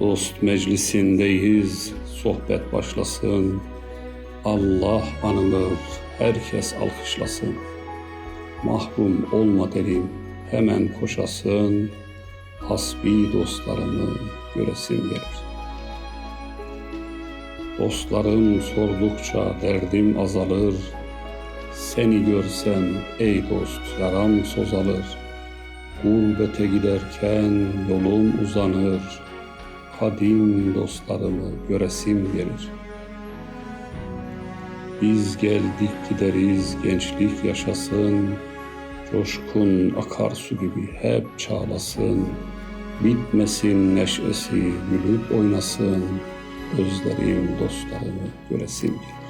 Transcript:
Dost meclisindeyiz, sohbet başlasın. Allah anılır, herkes alkışlasın. Mahrum olma derim, hemen koşasın. Hasbi dostlarımı göresim gelir. Dostlarım sordukça derdim azalır. Seni görsem ey dost yaram sozalır. Gurbete giderken yolum uzanır. Kadim dostlarımı göresim gelir. Biz geldik gideriz gençlik yaşasın. Coşkun akarsu gibi hep çağlasın. Bitmesin neşesi gülüp oynasın. Özlerim dostlarımı göresim gelir.